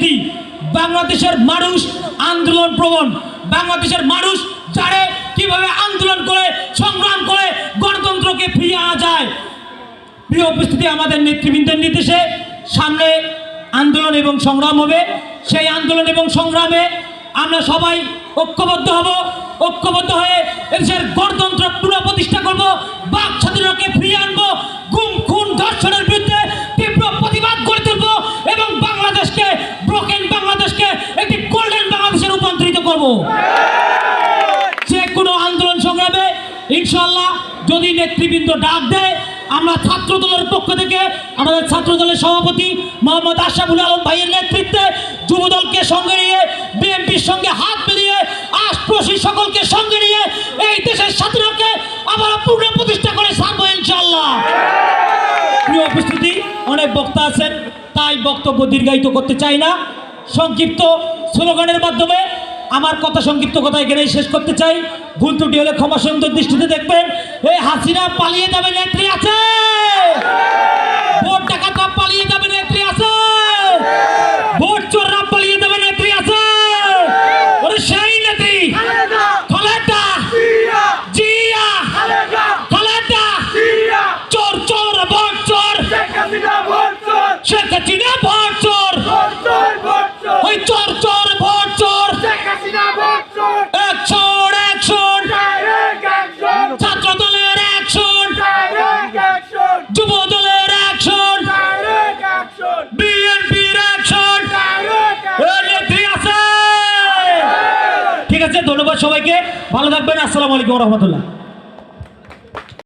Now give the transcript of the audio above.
উপস্থিতি বাংলাদেশের মানুষ আন্দোলন প্রবণ। বাংলাদেশের মানুষ জানে কীভাবে আন্দোলন করে, সংগ্রাম করে, গণতন্ত্রকে ফিরিয়ে আনা যায়। প্রিয় উপস্থিতি, আমাদের নেতৃবৃন্দের নির্দেশে সামনে আন্দোলন এবং সংগ্রাম হবে। সেই আন্দোলন এবং সংগ্রামে আমরা সবাই ঐক্যবদ্ধ হব। ঐক্যবদ্ধ হয়ে এদেশের গণতন্ত্র পুনঃপ্রতিষ্ঠা করব। বাক স্বাধীনতাকে ফিরিয়ে আনব। করব। যে কোনো আন্দোলন সংগ্রামে ইনশাল্লাহ যদি নেতৃবৃন্দ ডাক দেয়, আমরা ছাত্র দলের পক্ষ থেকে আমাদের ছাত্র দলের সভাপতি মোহাম্মদ আশরাফুল আলম ভাইয়ের নেতৃত্বে যুব দলকে সঙ্গে নিয়ে, বিএনপির সঙ্গে হাত মিলিয়ে আশপ্রসী সকলকে সঙ্গে নিয়ে এই দেশের স্বাধীনতাকে আবার পূর্ণ প্রতিষ্ঠা করে ছাড়বো ইনশাল্লাহ প্রিয় উপস্থিতি, অনেক বক্তা আছেন, তাই বক্তব্য দীর্ঘায়িত করতে চাই না। সংক্ষিপ্ত স্লোগানের মাধ্যমে আমার কথা সংক্ষিপ্ত কথা এখানেই শেষ করতে চাই। ভুল ত্রুটি হলে ক্ষমা সুন্দর দৃষ্টিতে দেখবেন। এই হাসিনা পালিয়ে যাবে নেত্রী আছে ধন্যবাদ সবাইকে। ভালো থাকবেন আসসালামু আলাইকুম রহমতুল্লাহ।